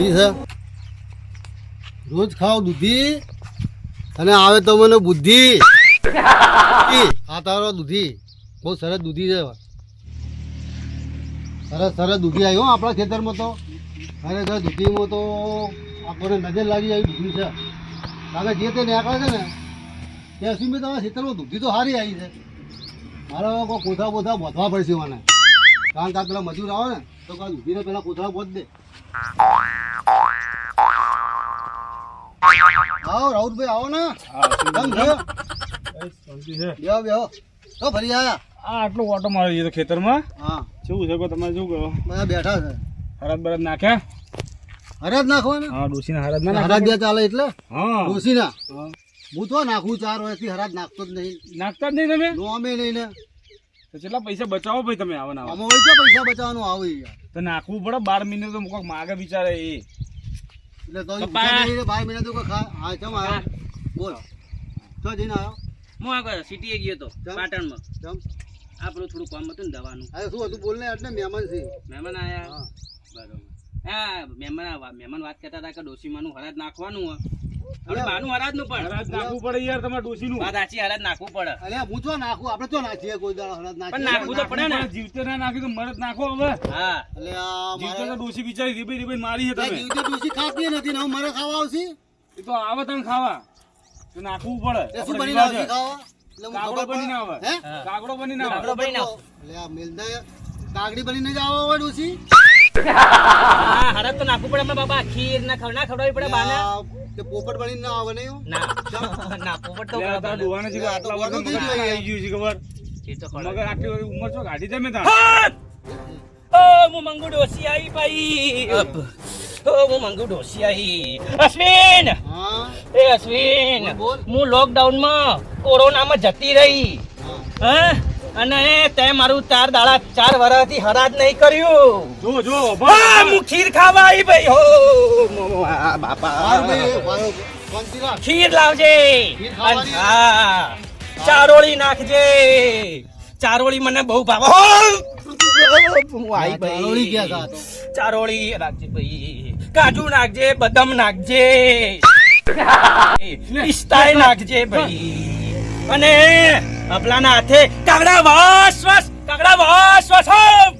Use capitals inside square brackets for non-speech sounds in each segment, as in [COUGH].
દૂધી છે. રોજ ખાઓ દૂધી. અને આવે તો મને બુદ્ધિ. ખાતા દૂધી. બહુ સરસ દૂધી છે. સરસ સરસ દૂધી આવી હો આપણા ખેતરમાં તો. ખરેખર દૂધીમાં તો આપણને નજર લાગી આવી દૂધી છે. કારણ જે તે નીકળે છે ને, તે મેં તમારા ખેતરમાં દૂધી તો સારી આવી છે. મારે કોઈ કોથા બોથા બોધવા પડશે મને. કારણ કે પેલા મજૂર આવે ને, તો દૂધીને પેલા કોથળા બોધ દે. આવો રાઉતભાઈ આવો ને. કેમ છો બેહો બેહો. તો ફરી આયા. આ આટલો ઓટો મારો છે તો ખેતરમાં? હા. કેવું છે કહો તમારે શું કહો? બધા બેઠા છે. હરદ બરદ નાખ્યા? હરાજ નાખો ને હા ડોસીને હરદ ના હરાજ બે ચાલે એટલે? હા. ડોસી ના હું તો નાખું ચાર વર્ષથી હરાજ નાખતો જ નહીં. નાખતા જ નહીં તમે? નો અમે નહીં ને. તો કેટલા પૈસા બચાવો ભાઈ તમે આવો ના આમાં હોય છે પૈસા બચાવવાનું? આવે યાર. તો નાખવું પડે? બાર મહિને તો કોઈક માગે બિચારે એ. એટલે તો બાર મહિના તો ખા હા ચમ આવ્યો બોલ. તો જઈને આવ્યો હું આગળ સિટીએ ગયો તો? પાટણમાં. ચમ. આપણું થોડું કામ હતું ને દવાનું. અરે શું હતું? બોલ ને એટલે મહેમાન છે. મહેમાન આયા? હા. બરોબર. હા મહેમાન આ- મહેમાન વાત કરતા હતા કે ડોસીમાનું હરાજ નાખવાનું હે અરે, આપણે બાનું હરાજનું પણ. હરાજ નાખવું પડે યાર તમારે ડોસીનું વાત સાચી હરાજ નાખવું પડે. અરે હું તો નાખું? આપણે તો નાખીએ કોઈ દાડો હરાજ નાખીએ? પણ નાખવું તો પડે ને. જીવતે ના નાખી તો મરદ નાખો હવે. હા. એટલે જીવતે તો ડોસી બિચારી રીબાઈ રીબાઈ મારી છે તમે. જીવતી ડોસી ખાતી નથી ને હવે મારે ખાવા આવશે? એ તો આવે તને ખાવા. તો નાખવું પડે. શું બની ખાવા. હે કાગડો બનીને આવે આવે કાગડો બનીને આવ. એટલે આ મિલતા કાગડી બનીને જ આવો હોય ડોસી હા હરાજ તો નાખવું પડે. બાબા ખીર ના ખવડાવી ના પડે બાના. તે પોપટ બની ના આવે નહીં ના ના પોપટ તો ડોહાને છે આટલા વર્ષ થઈ ગયું આવી ગયું છે ખબર? મગર આટલી બધી ઉંમર છો ગાડી તમે તા ઓ હું મંગુ ડોસી આવી ભાઈ. ઓ હું મંગુ ડોસી આવી અશ્વિન! હા? એ અશ્વિન બોલ, લોકડાઉન હું લોકડાઉનમાં કોરોનામાં જતી રહી. હા. હા? અને તે મારું ચાર દાડા ચાર વર્ષથી હરાજ નહીં કર્યું. જો જો હા, હું ખીર ખાવા આવી ભાઈ હો બાપા ખીર લાવજે. હા ચારોળી નાખજે. ચારોળી મને બહુ ભાવે. ચારોળી નાખજે ભાઈ. કાજુ નાખજે બદામ નાખજે. પિસ્તાય નાખજે ભાઈ. અને આપલાના હાથે કાગડા વાસ વાસ કાગડા વાસ વાસ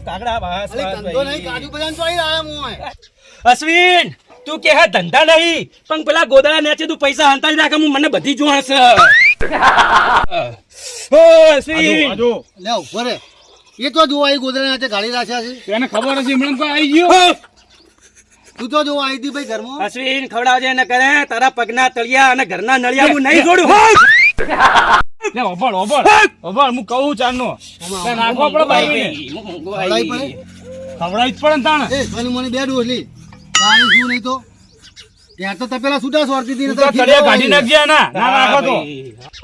કાગડા વાસ ધંધો નહીં કાજુ બદામ ચોઈ આયા હું અહીં. અશ્વિન તું કે હે ધંધા નહીં પણ પેલા ગોદડા નેચે તું પૈસા હંતાઈ રાખે હું મને બધી છે. [LAUGHS] ઓ અશ્વિન. આજો. લે ઊભો રે. એ તો જોવા આવી ગોદરા નેચે ગાડી રાખ્યા છે. એને ખબર હશે હમણાં કોઈ આવી ગયો. તું તો જોવા આવી હતી ભાઈ ઘરમાં. અશ્વિન ખવડાવજે ને કરે તારા પગના તળિયા અને ઘરના નળિયા હું નહીં જોડું હો. લે ઓભળ ઓભળ ઓભળ હું કહું ચારનો લે નાખો આપણે બાઈને ખવડાવી પડે? ખવડાવી જ પડે ને એ સોની મોની બે ડોસલી. પાણી શું નહીં તો? ત્યાં તો તપેલા છૂટા સોરતી હતી તો તો કાઢી નાખજે એના. ના નાખો તો.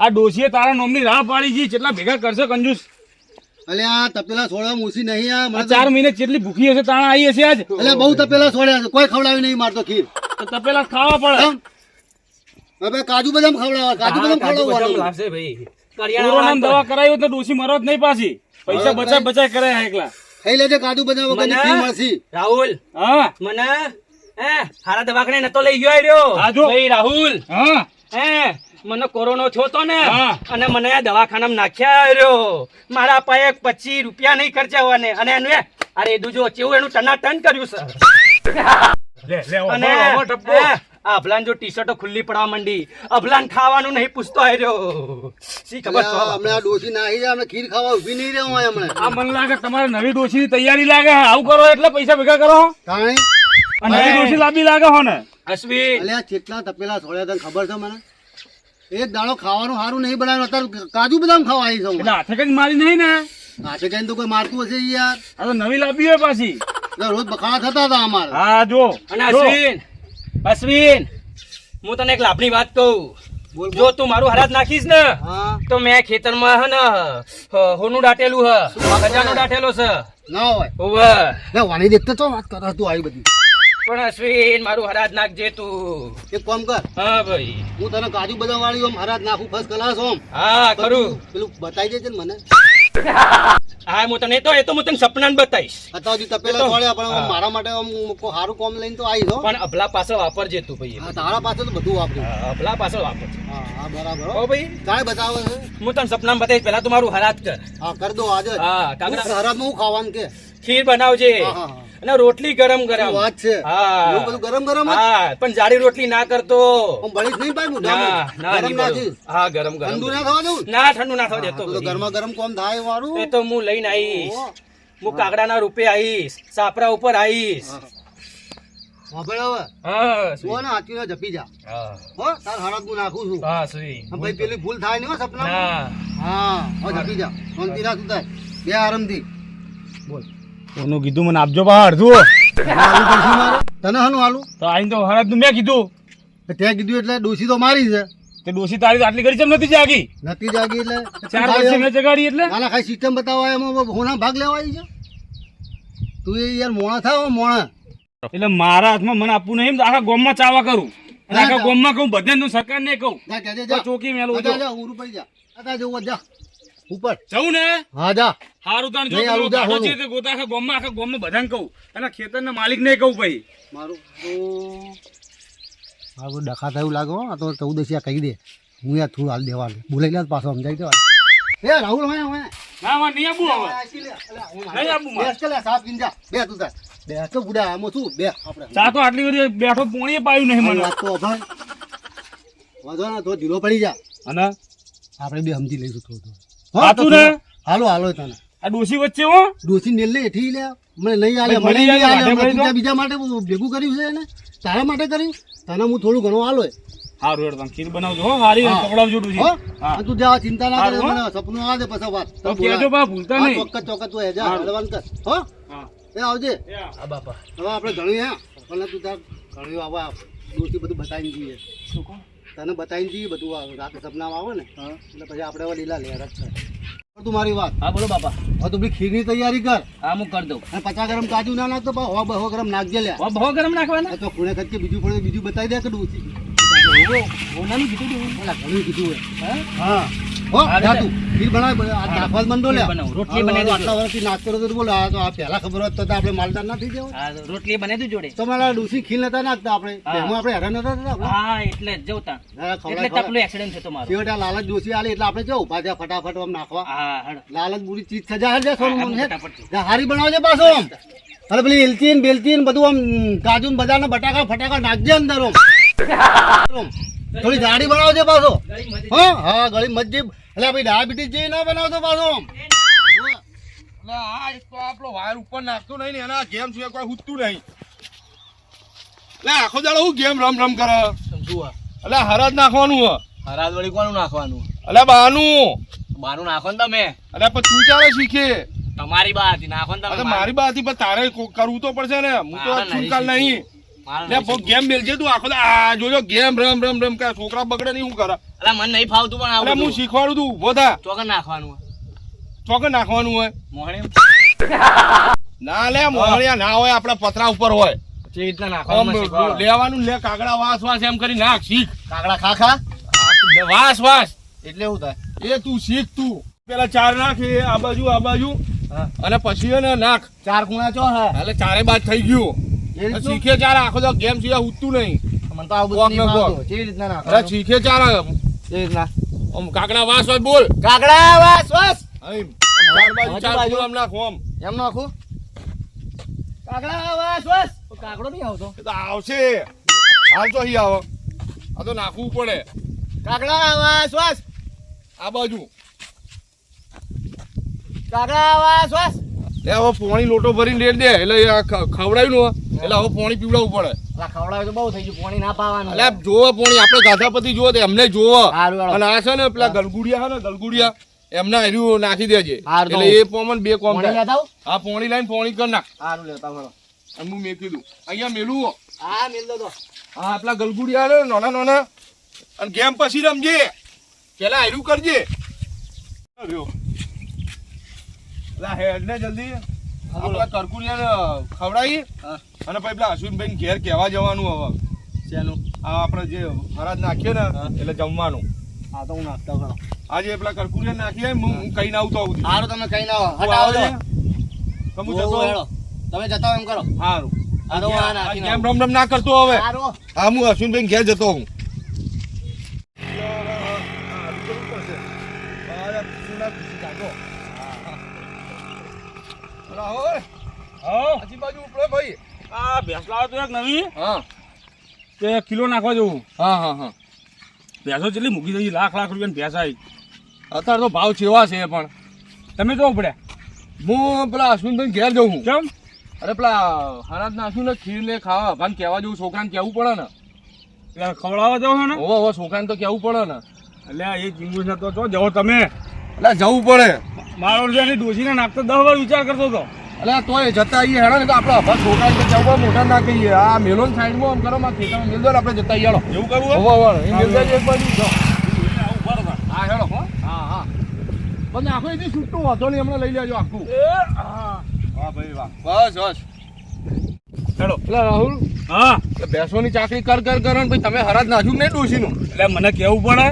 આ ડોશીએ તારા નોમની રાહ પાડી છે કેટલા ભેગા કરશે કંજૂસ. અલે આ તપેલા છોડવા મૂસી નહીં આ મને ચાર મહિને કેટલી ભૂખી હશે તાણા આવી હશે આજ. અલે બહુ તપેલા છોડ્યા છે. કોઈ ખવડાવી નહીં મારતો ખીર. તો તપેલા ખાવા પડે? હવે કાજુ બદામ ખવડાવવા કાજુ બદામ ખવડાવવાનું લાવશે ભાઈ. કોરોનાની દવા કરાવી તો ડોશી મરત નહીં પાછી. પૈસા બચાય બચાય કરે આ એકલા. ખાઈ લેજે કાજુ બદામ વગરની મળશે રાહુલ હા. મને હે હારા દવાખાને નતો લઈ ગયો હા, ભાઈ રાહુલ હા. હે મને કોરોનો થયો તો ને અને મને આ દવાખાનામાં નાખ્યા રહ્યો મારા પાયે પચીસ રૂપિયા નહીં ખર્ચાવાને અને એનું એ અરે દુજો ચેવું એનું ટનાટન કર્યું છે લે લે અને હે, અભલાન જો ટી શર્ટો ખુલ્લી પડવા માંડી અભલાન ખાવાનું નહીં પૂછતો આવ્યો શી ખબર છો આ આ ડોસી નાહી જાય અમને ખીર ખાવા ઊભી નહીં રહ્યો હોય હમણાં. આ મને લાગે તમારે નવી ડોશીની તૈયારી લાગે આવું કરો એટલે પૈસા ભેગા કરો. કાઈ? નવી ડોસી લાંબી લાગે હો ને અશ્વી અલે આ કેટલા તપેલા છોડ્યા તને ખબર છે મને? એક દાડો ખાવાનું સારું નહીં બનાવ્યું અત્યારે કાજુ બદામ ખાવા આવી છું એટલે હાથે કઈ મારી નહીં ને? હાથે કઈ તો કોઈ મારતું હશે યાર. આ તો નવી લાંબી હોય પાછી. રોજ બખાડા થતા હતા અમારે. હા જો. અને અશ્વિન અશ્વિન હું તને એક લાભની વાત કહું. જો તું મારું હરાજ નાખીશ ને તો મેં ખેતરમાં હે ને હોનું દાટેલું હ. ખજાનો દાટેલો છે. ના હોય. ઓવે વાણી દેખતો છો વાત કરો તું આવી બધી. પણ અશ્વિન મારું હરાજ નાખજે તું. એક કામ કર. હા ભાઈ. હું તને કાજુ બદામ વાળી હરાજ નાખું ફર્સ્ટ ક્લાસ ઓમ. હા ખરું. પેલું બતાવી દેજે ને મને. હા હું તને તો એ તો હું તને સપના બતાવીશ. બતાવજો તપેલા એ પણ મારા માટે સારું કોમ લઈને તો આવી દો પણ અભલા પાછળ વાપરજે તું ભાઈ. તારા પાસે તો બધું વાપર્યું અભલા પાછળ વાપરજે હા બરાબર હો. ભાઈ. કાય બતાવે છે? હું તને સપના બતાવીશ પહેલા તું મારું હરાત કર. હા કર દો આજે હા હું કાકડા હું ખાવાનું કે? ખીર બનાવજે. હા, હા. અને રોટલી ગરમ ગરમ. વાત છે? હા. બધું ગરમ ગરમ હા પણ જાડી રોટલી ના કરતો. આમ બળીશ નહીં ભાઈ ના ના ગરમ નહીં હા ગરમ ગરમ. ઠંડુ ના થવા દઉં? ના ઠંડુ ના થવા દેતો તો ગરમા ગરમ કોમ થાય વાળું એ તો હું લઈને આવીશ. હું કાગડાના રૂપે આવીશ. સાપરા ઉપર આવીશ. જપી જા. હા. તાર હળદ હું નાખું છું. હા સુઈ. ભાઈ પેલી ભૂલ થાય નહીં હો સપના હા જપી જા. શાંતિ રાખ બે આરામથી. બોલ. એનું કીધું મને આપજો બા અડધું તને હાનું આલુ? તો આઈને તો હરાજ મેં કીધું. તે કીધું એટલે ડોસી તો મારી છે. તે ડોસી તારી આટલી કરી ચમ નથી જાગી? નથી જાગી એટલે ચાર વર્ષે મેં જગાડી એટલે? આના ખાલી સિસ્ટમ બતાવવા એમાં હોના ભાગ લેવા આવી છે? તું એ યાર મોણા થાવ મોણા. એટલે મારા હાથમાં મને આપવું નહીં આખા ગોમમાં ચાવા કરું. આખા ગોમમાં કહું બધાને તું સરકાર ને કહું ચોકી મેલું જા ઉરું પડી જા. જા જવું જા. ઉપર. જવું ને? હા જા. હારું તાન જો આવું જા, હોજી તે ગોતા આખા ગામમાં આખા ગામમાં બધાને કહું. અને ખેતરના માલિક ને કહું ભાઈ. મારું તો મારું ડખા થયું લાગે હો. આ તો ચૌદશિયા કહી દે. હું યાર થોડું હાલ દેવા બોલાઈ લે પાછો સમજાઈ દેવા એ રાહુલ હોય હોય ના માં નહીં આબુ હવે. નહીં આબુ. બેસ કે લે પીને જા. બે તું તાર બે તો બુડા આમાં છું બે આપણે ચા તો આટલી બધી બેઠો પોણીએ પાયું નહીં મને. વાત તો અભણ વાંધો ના તો ઢીલો પડી જા. અને? આપણે બે સમજી લઈશું થોડું થોડું. સાચું ને? હાલો હાલો તને. આ ડોસી વચ્ચે હો? ડોસી ને લે એઠી લે. મને નહીં આલે મને નહીં આલે. ત્યાં બીજા માટે ભેગું કર્યું છે ને તારા માટે કર્યું તને હું થોડું ઘણું આલો. સારું હેડ તમે ખીર બનાવજો હો. સારી. પકડાવજો ડોસી હા? તું જા ચિંતા ના કરે મને સપનું આવે પછી વાત. તો કેજો બા ભૂલતા નહીં. ચોક્કસ ચોક્કસ તું હેજા હલવાન કર. હો? હા. એ આવજે. હા બાપા. હવે આપણે ઘણું હે. પણ તું તાર ઘણું આવા દોસ્તી બધું બતાવીને જઈએ. તને બતાવીને જઈએ બધું રાતે સપનામાં આવે ને એટલે પછી આપણે હવે લીલા લે જ તું મારી વાત. હા બોલો બાપા. હવે તું ખીરની તૈયારી કર. હા હું કરી દઉં. અને પચાસ ગરમ કાજુ ના નાખતો હો બહો ગરમ નાખજે લે. હો બહુ ગરમ નાખવાના? તો ખૂણે ખર્ચે બીજું પડે બીજું બતાવી દે કે ડોસી. ઓનાનું કીધું ઓલા ઘણું કીધું હા. હા હો હા, જા લે. તું. ખીર બનાવ આ નાખવા જ લે. રોટલી હારું, આટલા વર્ષથી નાખતો રહ્યો બોલો આ તો આ પહેલા ખબર હોત તો તો આપણે માલદાર ના થઈ રોટલી બનાવી દઉં જોડે. તમારા ડોસી ખીલ નતા નાખતા આપણે. એમાં આપણે હેરાન નતા થતા હા એટલે જવતા એટલે ખવડાય, એક્સિડન્ટ થતો મારો છેવટે લાલચ ડોસી આલે એટલે આપણે જવું. પાછા ફટાફટ આમ નાખવા. હા લાલચ બુરી ચીજ સજા હે જા સોનું મોનું હે. ફટાફટ. જા, હારી બનાવજે પાછો આમ. અરે પેલી એલચી બેલચીન બધું આમ કાજુ ને બદામ ને બટાકા ફટાકા નાખજે અંદર આમ. [LAUGHS] થોડી જાડી બનાવજો પાછો. હા હા ગળી મજજી એટલે ભાઈ ડાયાબિટીસ જેવી ના બનાવતો પાછો. આ તો આપણો વાયર ઉપર નાખતો નહીં ને એના ગેમ સિવાય કોઈ હુજતું નહીં. એટલે આખો દાડો હું ગેમ રમ રમ કરે? એટલે હરાજ નાખવાનું હે. વળી કોનું નાખવાનું? એટલે બાનું. બારું નાખો ને તમે. એટલે પણ તું ચાલે શીખે. તમારી બા હતી નાખો ને તમે મારી બાથી પણ તારે કરવું તો પડશે ને. હું તો છુટકાલ નહીં. મારે એટલે ગેમ મેલજે તું? આખો આ જોજો ગેમ રમ રમ રમ કરે છોકરા બગડે નહીં હું કરે? એટલે મને નહીં ફાવતું પણ આવું હું શીખવાડું તું ઊભો થા. ચોકન નાખવાનું ચોકે નાખવાનું હોય? મોહણી. ના લે મોહણિયા ના હોય આપણા પતરા ઉપર હોય. લેવાનું લે કાગડા વાસ વાસ એમ કરી નાખ શીખ. કાકડા ખા ખા. વાસ વાસ. એટલે એવું થાય? એ તું શીખ તું. પેલા ચાર નાખ એ આ બાજુ આ બાજુ. અને પછી એને નાખ. ચાર ખૂણા ચો હા? એટલે ચારે બાદ થઈ ગયું? શીખે ચાર આખો તો ગેમ સિવાય ઉઠતું નહીં. મને તો આવું બધું કેવી રીતના અરે શીખે ચાર એ રીતના. ઓમ કાકડા વાસ વાસ બોલ. કાકડા વાસ વાસ! આમ ચાર બાજુ ચાર બાજુ. આમ નાખ આમ. એમ નાખો? કાકડા વાસ વાસ! કાકડો નહીં આવતો. એ તો આવશે. હાલ તો અહીં આવો. આ તો નાખવું પડે. કાકડા વાસ વાસ! આ બાજુ. કાકડા વાસ વાસ! એ હવે પોણી લોટો ભરીને લેડ દે એટલે ખવડાવ્યું ને એટલે હવે પાણી પીવડાવવું પડે. ખવડાવે તો બહુ થઈ ગયું પાણી ના પાવાનું. એટલે જોવો પોણી આપણે ગાધાપતિ જોવો તો એમને જોવો. હારું હારું. અને આ છે ને પેલા ગલગુડિયા છે ને ગલગુડિયા એમના એર્યું નાખી દેજે. એટલે એ પોમન બે કોમ આ પોણી લાઈન પોણી કર નાખ. સારું લેતા મળો અને હું મેં કીધું અહીંયા મેલું હો. મિલ દો હા પેલા ગલગુડિયા ને નાના નાના. અને ગેમ પછી રમજે. પેલા એર્યું કરજે. રહ્યો. પેલા હેડ ને જલ્દી. આપણા કરકુડિયાને ખવડાવી હા. અને પછી પેલા અશ્વિનભાઈ ઘેર કહેવા જવાનું હવે. શેનું? આ આપણે જે હરાજ નાખીએ ને એટલે જમવાનું. આ તો હું નાખતા કરો આજે પેલા કરકુરિયા નાખીએ હું હું કઈ ના આવતો આવું સારું તમે કઈ ના આવો. હટાવો આવજે. તો હું જતો હેડો તમે જતા એમ કરો. સારું હું રમ રમ ના કરતો હવે. સારું હા હું અશ્વિનભાઈ ઘેર જતો હું હા બાજુ ઉપડે ભાઈ. આ ભેંસ લાવો તો એક નવી. હા. તે કિલો નાખવા જવું. હા હા હા. ભેંસો જેટલી મૂકી દઈ લાખ લાખ રૂપિયાની ભેંસ આવી. અત્યારે તો ભાવ ચેવા છે પણ. તમે જો પડ્યા હું પેલા અશ્વિનભાઈ ઘેર જઉં છું. કેમ? અરે પેલા હરાજ નાખ્યું ને ખીર ને ખાવા. ભાન કહેવા જેવું છોકરાને કહેવું પડે ને. એટલે ખવડાવવા જાવ ને. ઓવા હોવા છોકરાને તો કહેવું પડે ને. એટલે એ ચીંગુસ તો જો જવો તમે. એટલે જવું પડે. મારો છે એની ડોસીને નાખતો દસ વાર વિચાર કરતો હતો. એટલે તોય જતા આવીએ હેડો ને તો આપણે અભા છોકરા ને જવું મોટા ના કહીએ. આ મેલોન સાઈડમાં આમ કરો માં ખેતરમાં મેલ દો આપણે જતા આવીએ હેડો. એવું કરવું? હોવા હોવા એ મેલ એક બાજુ. હા હેડો હો. હા હા. પણ આખો એથી છૂટું વાંધો નહીં હમણાં લઈ લેજો આખું. હા. વાહ ભાઈ વાહ. બસ બસ. હેડો. એટલે રાહુલ. હા. ભેંસોની ચાકરી કર કર કરો ને તમે હરાજ નાખ્યું નહીં ડોશીનું? એટલે મને કેવું પડે?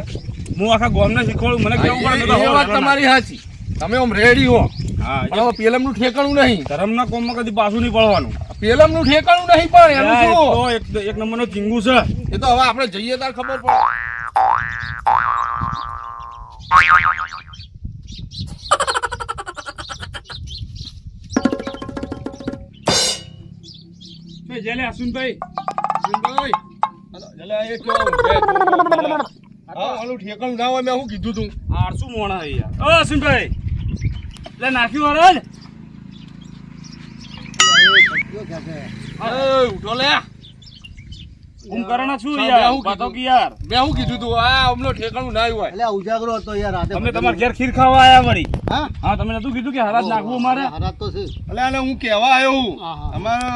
હું આખા ગામને શીખવાડું મને કેવું પડે? એ- એ વાત તમારી સાચી. તમે આમ રેડી હો હા પેલમનું ઠેકાણું નહીં ધર્મના કોમમાં કદી પાછું નહીં પડવાનું પેલમનું ઠેકાણું નહીં પણ એનું એક શું તો એક એક નંબરનો ચીંગુ છે એ તો હવે આપણે જઈએ તાર ખબર પડે જલે જેલે અસુનભાઈ જલે એ ઊંઘે છે? ઠેકાણું ના હોય મેં શું કીધું તું આરસુ મોણા યાર ઓ અશ્વિનભાઈ એટલે નાખ્યું હરાજ એ, ઉઠો લે. હું કરણ છું યાર? આવું બાતો કે યાર? મેં શું કીધું તું? આ અમનો ઠેકાણું ના હોય. એટલે ઉજાગરો હતો યાર રાતે તમે તમારા ઘેર ખીર ખાવા આયા વળી. હા? હા તમે નતું કીધું કે હરાજ નાખવું મારે હરાજ તો છે. એટલે આને હું કહેવા આવ્યો હું. હા, હા. અમારે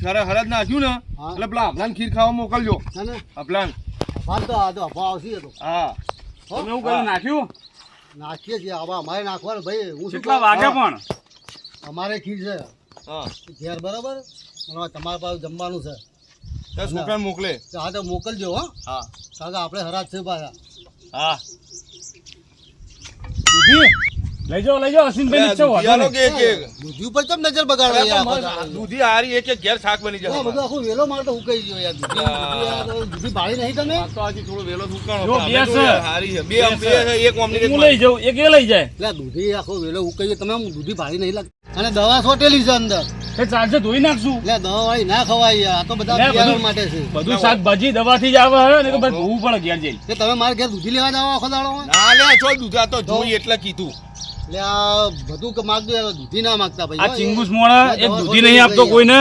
ખરે હરજ નાખ્યું ને એટલે પેલા અફલાન ખીર ખાવા મોકલજો. અફલાન. અફાન તો આ તો અફવા આવશે તો. હા. તમે હું કર્યું નાખ્યું? નાખીએ છીએ. આવા અમારે નાખવાનું ભાઈ. હું શું કેટલા વાગે પણ? અમારે ખીર છે. હા. ઘેર બરાબર? તમારા પાસે જમવાનું છે. મોકલે? તો હા તો મોકલજો હો. હા. કારણ કે આપણે હરાજ છે પાછા. હા. દૂધી? લઈ જાઓ લઈ જાઓ અશ્વિનભાઈ નીચે વાંધો. કે એક. દૂધી ઉપર તમ નજર બગાડવા યાર? દૂધી હારી એક એક ઘેર શાક બની જશે. બધું આખું વેલો માર તો ઉકાઈ ગયો યાર દૂધી ભાળી નહીં તમે? તો હજી થોડું વેલો ઉકાણો જો, બે છે. હારી છે. બે બે છે. એક ઓમની હું લઈ જાઉં એક એ લઈ જાય. એટલે દૂધી આખો વેલો ઉકાઈ ગયો તમે હું દૂધી ભાળી નહીં લાગ અને દવા સોટેલી છે અંદર. એ ચાલશે ધોઈ નાખશું. એટલે દવા વાળી ના ખવાય યાર આ તો બધા બિયારણ માટે છે. બધું શાકભાજી દવાથી જ આવે હે ને તો બસ ધોવું પડે ઘેર જઈ તમે મારા ઘેર દૂધી લેવા જાવ આખો દાડો? ના લે છો દૂધ આ તો જોઈ એટલે કીધું. એટલે આ બધું માગતું દૂધી ના માગતા ભાઈ. આ ચિંગુસ મોણા એક દૂધી નહીં આપતો કોઈને.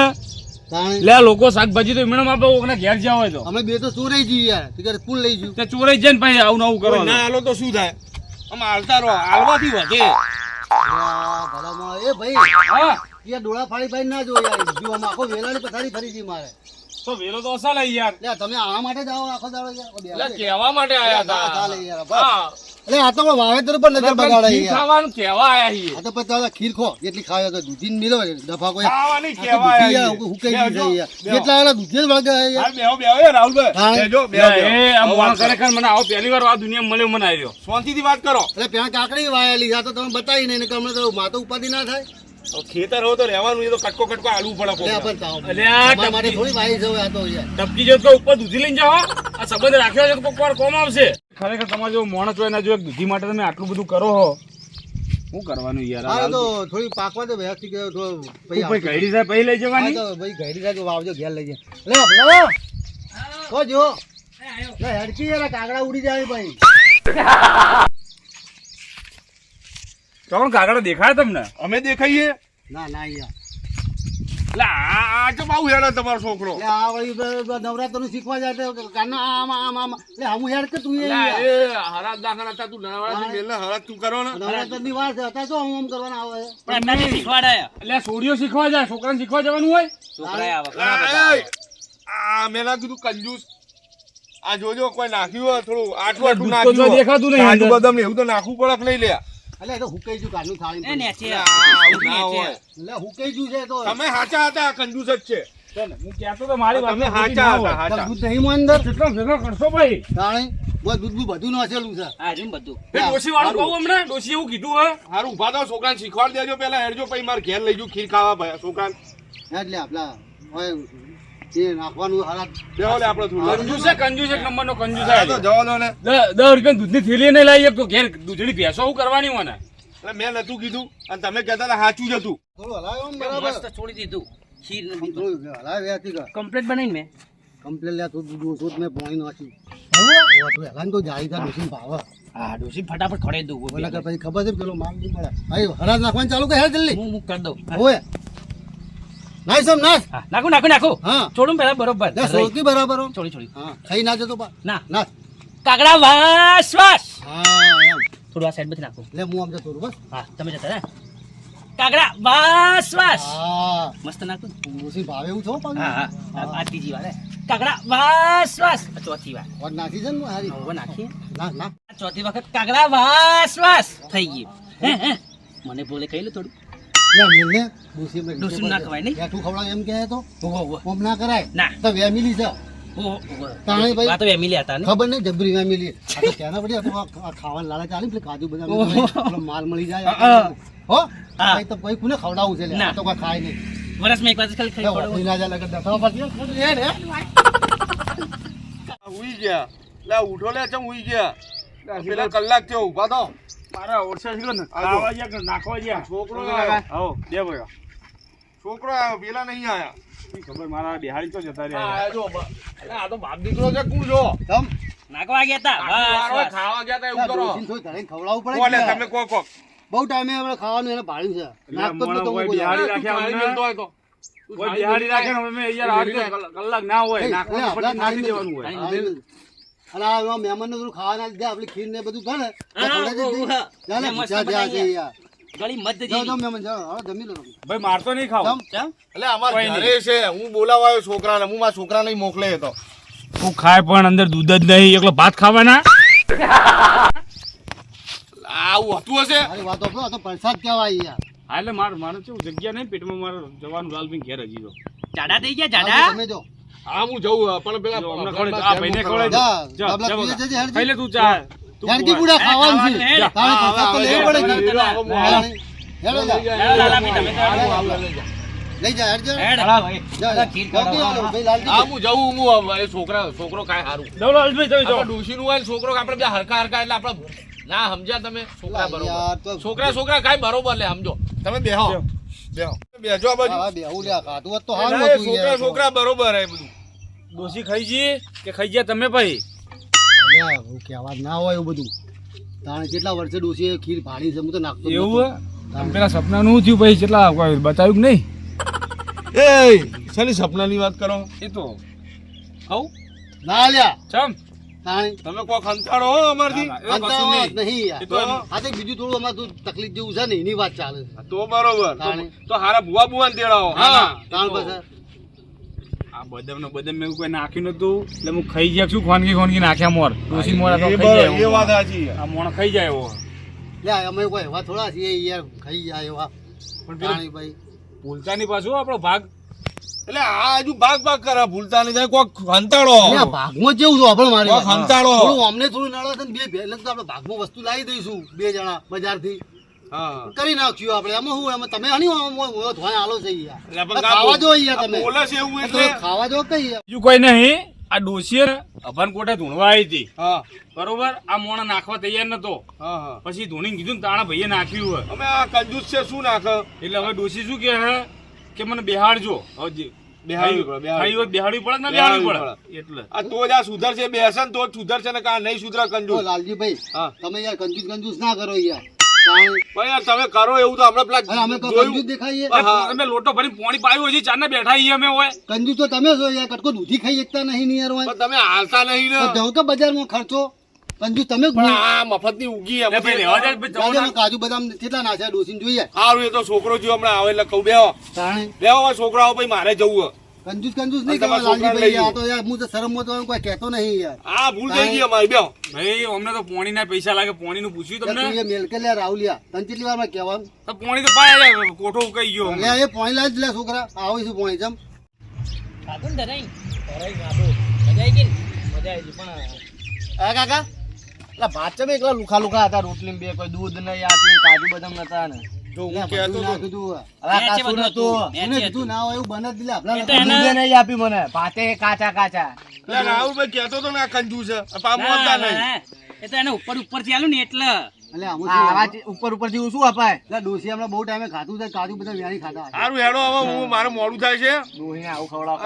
લે લોકો શાકભાજી તો મેડમ આપે ઘેર જ્યાં હોય તો. અમે બે તો ચોરાઈ જઈએ યાર. તું કે લઈ જયું તે ચોરાઈ જાય ને ભાઈ આવું નવું કરો ના હાલો તો શું થાય? આમ હાલતા રહો હાલવાથી વધે. ભલામાં એ ભાઈ હા. યાર ડોળા ફાડી ફાડી ના જો યાર. આખો વેલાની પથારી ફરી ગઈ મારે. તો વેલો તો અસલ યાર. લે તમે આ માટે જાવ આખો દાડો યાર. બે એટલે માટે આયા ચાલે હતા યાર, હા. એટલે આ તો વાવેતર પર નજર બગાડે યાર. ખાવાનું કહેવા આયા છીએ. આ તો પછી ખીર ખો જેટલી ખાવે તો દૂધી મિલો કોઈ. ખાવાની દૂધી આયા ગઈ યાર. વળગે યાર. બેહો, બેહો, રાહુલભાઈ. હા. બેહો, એ આ હવે મોણા વાત કરો. ખરેખર મને આવો પહેલી વાર આ દુનિયા મળ્યો મને આવ્યો શાંતિથી વાત કરો. એટલે પ્યાં કાકડી વાયેલી આ તો તમે બતાવી નહીં કે અમને તો માતો ઉપાધિ ના થાય. ખેતર હોય તો રહેવાનું એ તો કટકો કટકો આલવું પડે ટપકી- થોડી વાઈ જવું આ તો યાર. ટપકી જો ઉપર દૂધી લઈને જાઓ આ સંબંધ રાખ્યો છે તો કોક વાર કોમ આવશે. ખરેખર તમારે જો માણસ હોય ને જો દૂધી માટે તમે આટલું બધું કરો હો શું કરવાનું યાર? હા તો થોડી પાકવા તો વ્યવસ્થિત ગયો કોઈ ઘડી સાહેબ પછી લઈ હા જવાની તો ભાઈ ઘડી સાહેબ વાવજો ઘેર લઈ જાય. લે લો કો જો. લે હડકી યાર કાગડા ઉડી જાય ભાઈ. કોણ કાગડા દેખાય તમને? અમે દેખાઈએ. ના ના યાર એટલે આ આ તો બહુ હેડા તમારો છોકરો? આ વળી નવરાત્રનું શીખવા જાય તો કાના આમ આમ આમ. લે હમું હેડ કે તું એ હરાજ દાખલ હતા તું નવરાત્રી મેલને હરાજ તું કરો ને. નવરાત્રની વાર છે અત્યારે તો આમ કરવાના આવે? પણ અત્યારે શીખવાડાયા એટલે છોડીઓ શીખવા જાય છોકરાને શીખવા જવાનું હોય? આવા! આ મેલા કીધું કંજૂસ. આ જોજો કોઈ નાખ્યું હોય થોડું આટલું નાખ્યું દેખાતું નહીં બદામ એવું તો નાખવું પડે નહીં લઈ લે એ તો હુકાઈ ગયું કાનું એ નેચે આવું ના હોય. એટલે હુકાઈ ગયું છે તો. તમે સાચા હતા કંજૂસ જ છે. હું કહેતો તો મારી વાત તમે હાચા હતા હાચા. દૂધ નહીં માં અંદર? કેટલો ભેગો કરશો ભાઈ. તાણે બસ દૂધ બધું નાખેલું છે. આ રહ્યું બધું. એ ડોશી વાળું કહું હમણાં? ડોશી એવું કીધું હે. હારું ઊભા તો છોકરાને શીખવાડી દેજો પેલા હેડજો પછી મારે ઘેર લઈ જુ ખીર ખાવા ભાઈ છોકરાને એટલે આપલા એ નાખવાનું હારા બેહો લે આપણે થોડું કંજૂસ છે કંજૂસ એક નંબરનો કંજૂસ હા, તો છે ને. દ- રૂપિયા દૂધની થેલી નહીં લાવી એક તો ઘેર દૂધની ભેંસો શું કરવાની મને એટલે મેં નતું કીધું. અને તમે કહેતા હતા સાચું જ હતું. થોડું હલાવ્યો બરાબર. મસ્ત છોડી દીધું. ખીર ને. થોડું હલાવ્યા હતી કમ્પ્લીટ બનાવીને મેં. કમ્પ્લેન લે થોડું દૂધ ઓછું મેં પાણી નાખ્યું હવે? તો હેલાન તો જાળી ભાવે. હા ડોસી ફટાફટ ખડે દઉં બોલા પછી ખબર છે ને પેલો માલ નહીં મળે? ભાઈ હરાજ નાખવાનું ચાલુ કે હે જલ્દી. હું હું કરી દઉં. હા. નાખ નાખું. નાખું નાખું હા. છોડું પેલા બરોબર. બરાબર. છોડી છોડી. હા ખાઈ ના જતો ના ના. નાખ. કાગડા વાસ વાસ. હા એમ. થોડું આ સાઈડમાંથી નાખું. લે હું આમ જતો રહું બસ. હા તમે જતા રહ્યા કાગડા વાસ વાસ. હા. મસ્ત નાખું. ડોસી ભાવે એવું છો પાછું? હા હા. આ ત્રીજી વાર હે. કાગડા વાસ વાસ. ચોથી વાર. ઓર નાખી જન ને હારી? હવે નાખીએ. ના નાખ ચોથી વખત કાગડા વાસ વાસ. થઈ ગયું. હે હે. મને બોલે કહી લે થોડું. લે મિલ ને ડોસી ના કહેવાય નહીં? બેઠું ખવડાવ એમ કહે તો? ઓહો ઓહો ઓમ ના કરાય? ના. તો વેમિલી છે. તો ને? ખબર નહીં જબરી વેમિલી. આ તો કેના પડી? તો ખાવાનું લાલા ચાલી પેલી કાજુ બધા. માલ મળી જાય હો. તો કોઈ કોને ખવડાવું છે લે. ના. આ તો કોઈ ખાય નહીં. વરસમાં એક વાર ખાલી ખાઈ પડો ના જાય લગન દસાવા પડશે. એ ને. ઉઈ ગયા. લા ઉઠો લે ચમ ઉઈ ગયા. પેલા કલાક થયો ઊભા તો મારા ઓરસા છે ને આવા ખાવા નાખવા ગયા છોકરો આવો. દે ભાઈ છોકરો આવ્યો પેલા નહીં આયા ખબર મારા બિહારી તો જતા રહ્યા આયા જો અલા, આ તો બાપ દીકરો છે કુણ જો તમ? નાખવા ગયા તા બસ ખાવા ગયા તા એવું કરો. ધરાઈને ખવડાવવું પડે કોને તમે કો કો બહુ ટાઈમે આપણે ખાવાનું એને ભાળ્યું છે. નાખતો તો. બિહારી રાખ્યા અમને. હોય તો. કોઈ બિહારી રાખે ને અમે યાર કલાક- કલાક ના હોય નાખવાનું નાખી દેવાનું હોય. હા, અને આ એવા મહેમાનને થોડું ખાવાના લીધે આપણી ખીર ને બધું હા, હા. ને ગળી જાઓ, મહેમાન જાઓ હવે જમી લો. ભાઈ મારતો નહીં ખાવ. તમ એટલે અમારે ઘરે છે હું બોલાવા છોકરાને હું મારા છોકરાને ય મોકલે તો. તું ખાય પણ અંદર દૂધ જ નહીં એકલો ભાત ખાવાના? આવું હતું હશે. અરે વાત સાંભળો, તો પ્રસાદ કહેવાય યાર. હા એટલે મારે મારે શું જગ્યા નહીં પેટમાં મારે જવાનું લાલભાઈ ઘેર હજી તો. જાડા થઈ ગયા જાડા? તમે જો. હા હું જઉં પણ પેલા આ ભાઈને. ખવડાવી દો. જા, જા, જા પીએ બગા. છે, હેડજી. ખાઈ લે તું ચા. ખાવાનું છે તારે હા, તો લેવો પડે હેલો જા. લઈ જા હેડ જા. જા, જા. ભાઈ હું જઉં હું છોકરા છોકરો કાય સારું જાઓ લાલભાઈ તમે જાઓ. આપણે હોય છોકરો આપણે બે હરકા હરકા એટલે આપણે ના સમજ્યા તમે છોકરા બરોબર છોકરા છોકરા કાંઈ બરોબર લે સમજો તમે બેહો બેહો. આ બાજુ. હા, બેહું લ્યા, ખાધું હોત તો સારું હતું છોકરા છોકરા બરોબર હે બધું. ડોશી ખાઈ જઈએ કે ખાઈ ગયા તમે ભાઈ? અલ્યા, હું કહેવા ના હોય એવું બધું. તાણે કેટલા વર્ષે ડોસી ખીર ભાડી છે? હું તો નાખતો એવું. હે? પેલા સપનાનું થયું ભાઈ? કેટલા બતાવ્યું કે નહીં? એ શાની સપનાની વાત કરો. એ તો. ખાવ ના લ્યા. ચમ. તમે કોઈ હંતાડો હો અમારથી? ના, ના, નહીં. યાર. બીજું થોડું અમારે તો તકલીફ જેવું છે ને એની વાત ચાલે છે. તો બરોબર. તો- હારા ભુવા ને તેડાવો હા. તાણ આ બદામ ને બદામ મેં કોઈ નાખ્યું નતું એટલે હું ખાઈ ગયા છું ખોનગી ખોનગી નાખ્યા મોર. ડોસી મોર તો એ ખાઈ જાય એ વાત સાચી આ મોણ ખાઈ જાય એવો. લે અમે કોઈ એવા થોડા છીએ યાર ખાઈ જાય એવા. પણ પેલું ભાઈ. ભૂલતા નહીં પાછું આપણો ભાગ. એટલે આ હજુ ભાગ ભાગ કરે ભૂલતા નહીં થાય કોક ભાગમાં જેવું છે આપણે મારે. થોડું અમને થોડું નડે છે બે ભેલે તો આપણે ભાગમાં વસ્તુ લાવી દઈશું બે જણા બજારથી. હા. કરી નાખ્યું આપણે. એમાં શું એમાં તમે હણી ધોઈ આલો છે યાર એટલે પણ ખાવા જો અહીંયા તમે. બોલે છે એવું એટલે ખાવા જો કઈ. બીજું કોઈ નહીં. આ ડોશી અભન કોટે ધૂણવા આવી હતી. બરોબર? આ મોણા નાખવા તૈયાર નતો. પછી ધૂણી કીધું ને તાણા ભાઈએ નાખ્યું હોય. અમે આ કંજૂસ છે શું નાખે? એટલે હવે ડોશી શું કે હે કે મને બેહાડજો બેહાડવી પડે, બેહાડવી ખાઈ હોય તો બેહાડવી પડે ને બેહાડવી બેહાડવી પડે. એટલે. આ તો જ આ સુધરશે બેસે તો જ સુધરશે ને કા નહીં સુધરે કંજૂસ? લાલજીભાઈ તમે યાર કંજૂસ કંજૂસ ના કરો યાર. યાર તમે કરો એવું તો આપણે અમે પેલા કોઈ કંજૂસ દેખાઈએ. અમે લોટો ભરી પોણી પાયું હજી ચારના બેઠા છીએ અમે હોય. કંજૂસ તો તમે છો યાર કટકો દૂધી ખાઈ શકતા નહીં ને યાર હોય. તમે હાલતા નહીં ને. તો જાઓ કે બજારમાં ખર્ચો. કંજૂસ તમે પણ. આ ઉગી જવા દે. ગાડીમાં કાજુ બદામ કેટલા નાખ્યા ડોસીને જોઈએ. સારું એ તો છોકરો જો હમણાં આવે એટલે કહું બેહો બેહો છોકરાઓ પછી મારે જવું હે. કંજૂસ કંજૂસ નહીં છોકરાને લાલજીભાઈ આ તો યાર હું તો શરમમાં તો કોઈ કહેતો નહીં યાર. આ ભૂલ થઈ ગઈ અમારી બેહો ભાઈ અમને તો પોણીના પૈસા લાગે પોણીનું પૂછ્યું યાર તું તમને? એ મેલ કે લે રાવલિયા તને કેટલી વાર કહેવાનું તો પોણી તો પાયા કોઠો ઉકાઈ ગયો લે એ પોણી લાજ લે છોકરા. આવીશું પોણી જમ ખાધું ને ધરાઈ? ધરાઈ ખાધું. મજા આવી ગઈ મજા આવી પણ હા કાકા? એટલે ભાત ચમે એકલા લુખા લુખા હતા રોટલી બે કોઈ દૂધ નહીં આપી કાજુ બદામ નતા ને. જો હું કહેતો તો. કીધું. અલા મેચે કાસુ બધું નતું. હતું. એને કીધું ના હોય એવું બને જ લે, આપણા એ તો લોકો એને- દૂધે નહીં આપી મને. ભાતે કાચા કાચા. એટલે રાહુલભાઈ કહેતો તો ને કંજૂસ પા ના, નહીં. એ તો એને ઉપર ઉપરથી આલું ને એટલે. એટલે આમાં આ શું આવા આવે? જે ઉપર ઉપર જેવું શું અપાય? એટલે ડોસી હમણાં બહુ ટાઈમે ખાધું છે કાજુ બધા વ્યાણી ખાતા સારું હેડો હવે હું મારે મોડું થાય છે. ડોહીને આવું ખવડાવ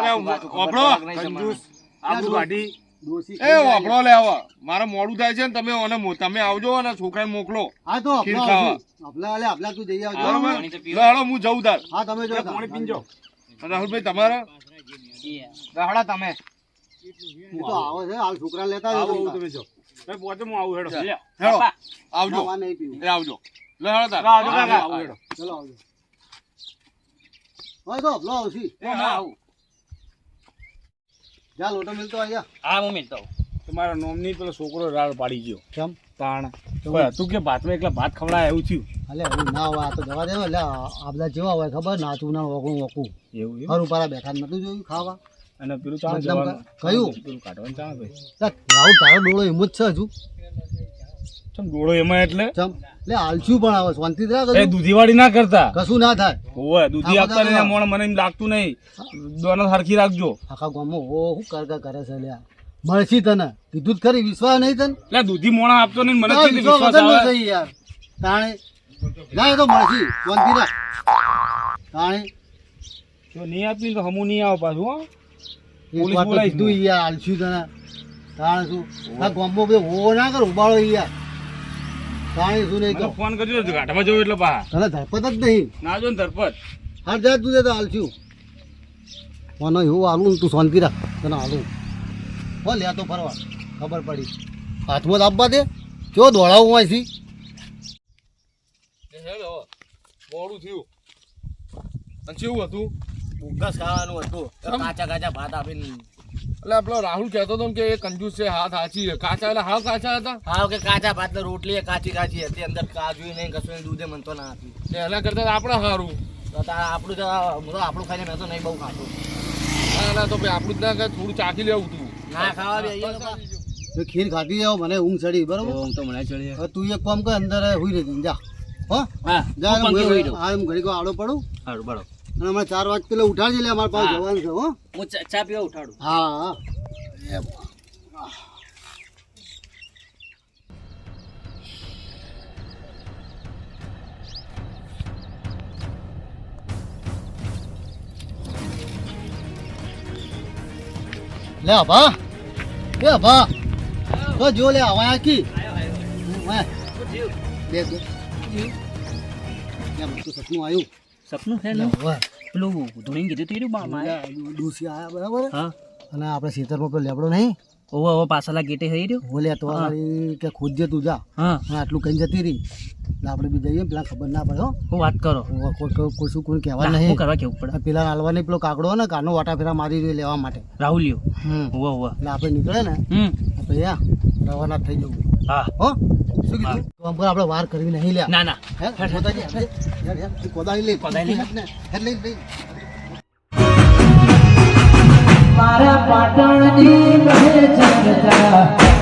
કંજૂસ આબુ કાઢી ડોસી એ વાપરો લે હવે. મારે મોડું થાય છે ને તમે અને તમે આવજો અને છોકરાને મોકલો. હા તો ખીર આપણા ખાવા. આવશું. આપણા અલે આપણા તું જઈ આવજો. બરોબર? પાણી તો પીવો. લે હેડો હું જઉં તાર. હા તમે જો પાણી પીંજો રાહુલભાઈ તમારા? રહોડા તમે. એ તો આવે છે હાલ છોકરા લેતા આવો આવજો તમે જો. ભાઈ પોતે હું આવું હેડો. હેડો. આવજો. ના, નહીં પીવું એ આવજો. લે હેડો તાર. આવજો, કાકા. આવો હેડો ચલો આવજો. હોય તો આપલો આવશી. ના આવું. જા લોટો મિલતો આયા હા હું મિલતો. તમારા નોમની પેલો છોકરો રાડ પાડી ગયો. કેમ? તાણ. તું કે ભાતમાં એકલા ભાત ખવડાય એવું થયું? અલે એવું ના હોય આ તો જવા દેવા ને. એટલે આ આ જેવા હોય ખબર? નાચું ના વકું વકું એવું ખરું પારા બેઠા નતું જોયું ખાવા? અને પેલું ચાણ જવાનું? કયું? પેલું કાઢવાનું ચાણ ભાઈ. રાહુલ તારો ડોળો એમ જ છે હજુ. ડોળો એમાં એટલે? એટલે આલસ્યું પણ આવે શાંતિ રાખ એ દૂધીવાળી ના કરતા? કશું ના થાય. ઓય દૂધી આપતા ને મોણ મને એમ લાગતું નહીં. દોનો સરખી રાખજો. આખા ગામમાં ઓ શું કર કર છે લ્યા મળશી તને. કીધું ખરી વિશ્વાસ નહીં તને? એટલે દૂધી મોણા આપતો નહીં મને કેવી વિશ્વાસ આવે? યાર. તાણે ના એ તો મળશી. શાંતિ રાખ. તાણે. જો નહીં આપી તો હમું નહીં આવો પાછું હો. પોલીસ બોલાઈ તો યાર આલસ્યું તને. તાણે શું? આ ગામમાં બધો ઓ ના કર ઉબાળો યાર. તાણે શું નહીં ફોન કરજો ઘાટામાં જવું એટલે ધરપત જ નહીં. ના જો ને ધરપત. હા જા તું તો આલસ્યું મને એવું હાલું ને તું શાંતિ રાખ. તને હાલું હો લે તો ફરવા. ખબર પડી. હાથમાં જ આપવા દે. જો દોડાવું અહીંથી. મોડું થયું. અને કેવું હતું? બોગસ ખાવાનું હતું. કાચા કાચા ભાત આપીને એટલે પેલો રાહુલ કહેતો હતો કે એ કંજૂસ છે હાથ હાચી કાચા એટલે હાવ કાચા હતા? હાવ કે કાચા ભાત ને રોટલી કાચી કાચી હતી. અંદર કાજુ નહીં કશું નહીં, દૂધે મનતો ના હતી. એના કરતા આપણે સારું તો તારા આપણું તો હું તો આપણું ખાઈને મેં તો નહીં બહુ ખાતું. ના તો ભાઈ આપણું જ ના કહે થોડું ચાખી લેવું તું. ના ખાવા બી. ખીર ખાધી જાવ મને ઊંઘ ચડી બરોબર? ઊંઘ તો મને ચડી તું એક કામ કર અંદર હુઈ રહી જા. હો? હા જા હું ઘડીક આડો પડું. આડો બરો અને હમણાં ચાર વાગ પેલા ઉઠાડી લે અમારે પાસે. જવાનું છે હો. હું ચા પીવા ઉઠાડું. હા. લે ભા લે ભા તો જો લે આવા આકી બે મોટું સપનું આવ્યું સપનું છે ને? પેલું ધોઈને કીધું તું બા મારે ડૂસી આયા બરાબર? હા. અને આપણે ખેતરમાં પેલો લેબડો નહીં? ઓવો ઓવો પાછલા ગેટે થઈ રહ્યો? બોલે તો કે ખુદ જે તું જા. હા. આટલું કઈ જતી રહી. આપણે બી જઈએ પેલા ખબર ના પડે હો. વાત કરો. કોઈ શું કોઈ કહેવા નહીં. કરવા કેવું પડે? પેલા હાલવાની પેલો કાકડો ને કાનો વાટા ફેરા મારી રહ્યો લેવા માટે. રાહુલ હમ. ઓવો ઓવો. એટલે આપણે નીકળે ને આપણે યા રવાના થઈ જવું. હા. હો? શું કીધું? આમ પર આપણે વાર કરવી નહીં લે ના ના. હે? કોદાળી લે. કોદાળી લે. લઈ. મારા પાટણની બહે જગતા